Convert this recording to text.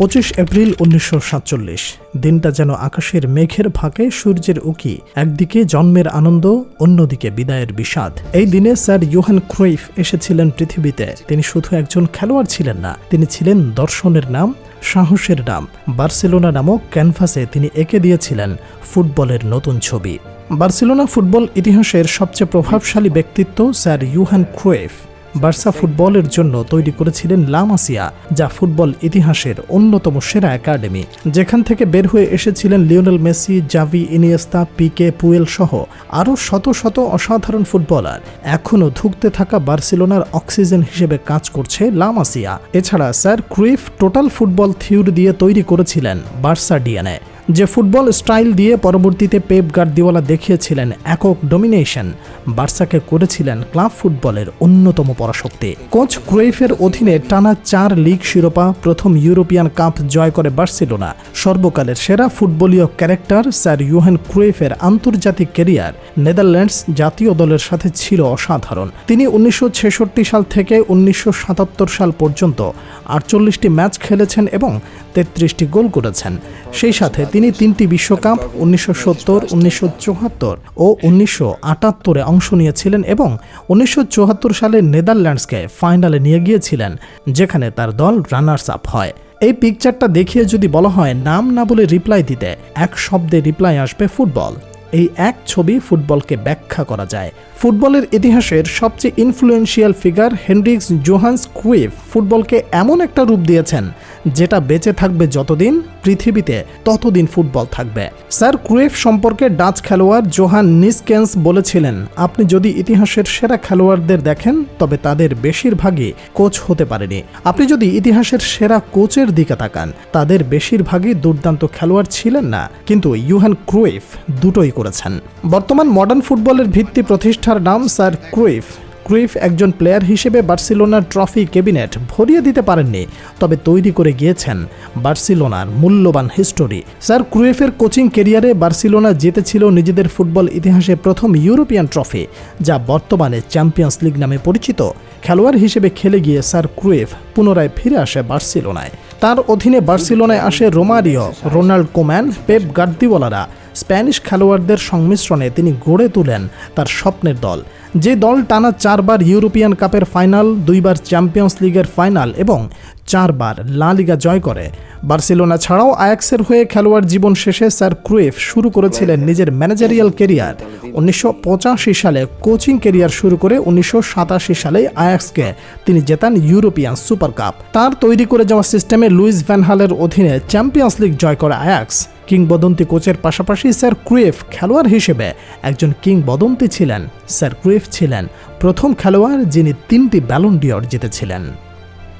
পঁচিশ এপ্রিল উনিশশো সাতচল্লিশ। দিনটা যেন আকাশের মেঘের ফাঁকে, সূর্যের উকি, একদিকে জন্মের আনন্দ, অন্যদিকে বিদায়ের বিষাদ। এই দিনে স্যার ইউহান ক্রুইফ এসেছিলেন পৃথিবীতে। তিনি শুধু একজন খেলোয়াড় ছিলেন না, তিনি ছিলেন দর্শনের নাম, সাহসের নাম। বার্সেলোনা নামক ক্যানভাসে তিনি এঁকে দিয়েছিলেন ফুটবলের নতুন ছবি। বার্সেলোনা ফুটবল ইতিহাসের সবচেয়ে প্রভাবশালী ব্যক্তিত্ব স্যার ইউহান ক্রুয়েফ বার্সা ফুটবলের জন্য তৈরি করেছিলেন লামাসিয়া, যা ফুটবল ইতিহাসের অন্যতম সেরা একাডেমি। যেখান থেকে বের হয়ে এসেছিলেন Lionel Messi, Xavi Iniesta, Pique Puyol সহ আরও শত শত অসাধারণ ফুটবলার। এখনও ধুঁকতে থাকা বার্সেলোনার অক্সিজেন হিসেবে কাজ করছে লামাসিয়া। এছাড়া sir Cruyff total football theory দিয়ে তৈরি করেছিলেন বার্সা ডিএনএ। যে ফুটবল স্টাইল দিয়ে পরবর্তীতে পেপ গার্দিওয়ালা দেখিয়েছিলেন একক ডমিনেশন, বার্সাকে করেছিলেন ক্লাব ফুটবলের অন্যতম পরাশক্তি। কোচ ক্রুইফের অধীনে টানা চার লিগ শিরোপা, প্রথম ইউরোপিয়ান কাপ জয় করে বার্সেলোনা, সর্বকালের সেরা ফুটবলীয় ক্যারেক্টার স্যার ইউহেন ক্রুইফের আন্তর্জাতিক কেরিয়ার নেদারল্যান্ডস জাতীয় দলের সাথে ছিল অসাধারণ। তিনি উনিশশো ছেষট্টি সাল থেকে উনিশশো সাতাত্তর সাল পর্যন্ত আটচল্লিশটি ম্যাচ খেলেছেন এবং তেত্রিশটি গোল করেছেন। সেই সাথে তিনি তিনটি বিশ্বকাপ, উনিশশো সত্তর, উনিশশো ও উনিশশো আটাত্তরে অংশ নিয়েছিলেন এবং উনিশশো চুয়াত্তর সালে নেদারল্যান্ডসকে ফাইনালে নিয়ে গিয়েছিলেন, যেখানে তার দল রানার্স আপ হয়। এই পিকচারটা দেখিয়ে যদি বলা হয়, নাম না বলে রিপ্লাই দিতে এক শব্দে রিপ্লাই আসবে ফুটবল। এই এক ছবি ফুটবলকে ব্যাখ্যা করা যায়। ফুটবলের ইতিহাসের সবচেয়ে influential figure Hendrik Johannes Cruyff ফুটবলকে এমন একটা রূপ দিয়েছেন যেটা বেঁচে থাকবে যতদিন পৃথিবীতে, ততদিন ফুটবল থাকবে। স্যার ক্রুইফ সম্পর্কে ডাচ খেলোয়াড় জোহান নিসকেন্স বলেছিলেন, আপনি যদি ইতিহাসের সেরা খেলোয়াড়দের দেখেন, তবে তাদের বেশিরভাগই কোচ হতে পারেনি। আপনি যদি ইতিহাসের সেরা কোচের দিকে তাকান, তাদের বেশিরভাগই দুর্দান্ত খেলোয়াড় ছিলেন না, কিন্তু ইউহান ক্রুইফ দুটোই করেছেন। বর্তমান মডার্ন ফুটবলের ভিত্তি প্রতিষ্ঠার নাম স্যার ক্রুইফ ক্রুইফ একজন প্লেয়ার হিসেবে বার্সেলোনার ট্রফি ক্যাবিনেট ভরিয়ে দিতে পারেননি, তবে তৈরি করে গিয়েছেন। বার্সেলোনার মূল্যবান হিস্টোরি। স্যার ক্রুইফের কোচিং কেরিয়ারে বার্সেলোনা জিতেছিল নিজেদের ফুটবল ইতিহাসে প্রথম ইউরোপিয়ান ট্রফি, যা বর্তমানে চ্যাম্পিয়ন্স লিগ নামে পরিচিত। খেলোয়াড় হিসেবে খেলে গিয়ে স্যার ক্রুইফ পুনরায় ফিরে আসে বার্সেলোনায়। তার অধীনে বার্সেলোনায় আসে রোমারিও, রোনাল্ড কোম্যান, পেপ গার্দিওয়ালারা স্প্যানিশ খেলোয়াড়দের সংমিশ্রণে তিনি গড়ে তোলেন তার স্বপ্নের দল। যে দল টানা চারবার ইউরোপিয়ান কাপের ফাইনাল, দুইবার চ্যাম্পিয়ন্স লিগের ফাইনাল এবং চারবার লা লিগা জয় করে। বার্সেলোনা ছাড়াও আয়াক্সের হয়ে খেলোয়াড় জীবন শেষে স্যার ক্রুয়েফ শুরু করেছিলেন নিজের ম্যানেজারিয়াল কেরিয়ার। উনিশশো পঁচাশি সালে কোচিং কেরিয়ার শুরু করে উনিশশো সাতাশি সালে আয়াক্সকে তিনি জেতান ইউরোপিয়ান সুপার কাপ। তার তৈরি করে যাওয়া সিস্টেমে লুইস ভ্যানহালের অধীনে চ্যাম্পিয়ন্স লিগ জয় করে আয়াক্স। কিংবদন্তি কোচের পাশাপাশি স্যার ক্রুয়েফ খেলোয়াড় হিসেবে একজন কিংবদন্তি ছিলেন। স্যার ক্রুয়েফ ছিলেন প্রথম খেলোয়াড় যিনি তিনটি ব্যালন ডিওর জিতেছিলেন।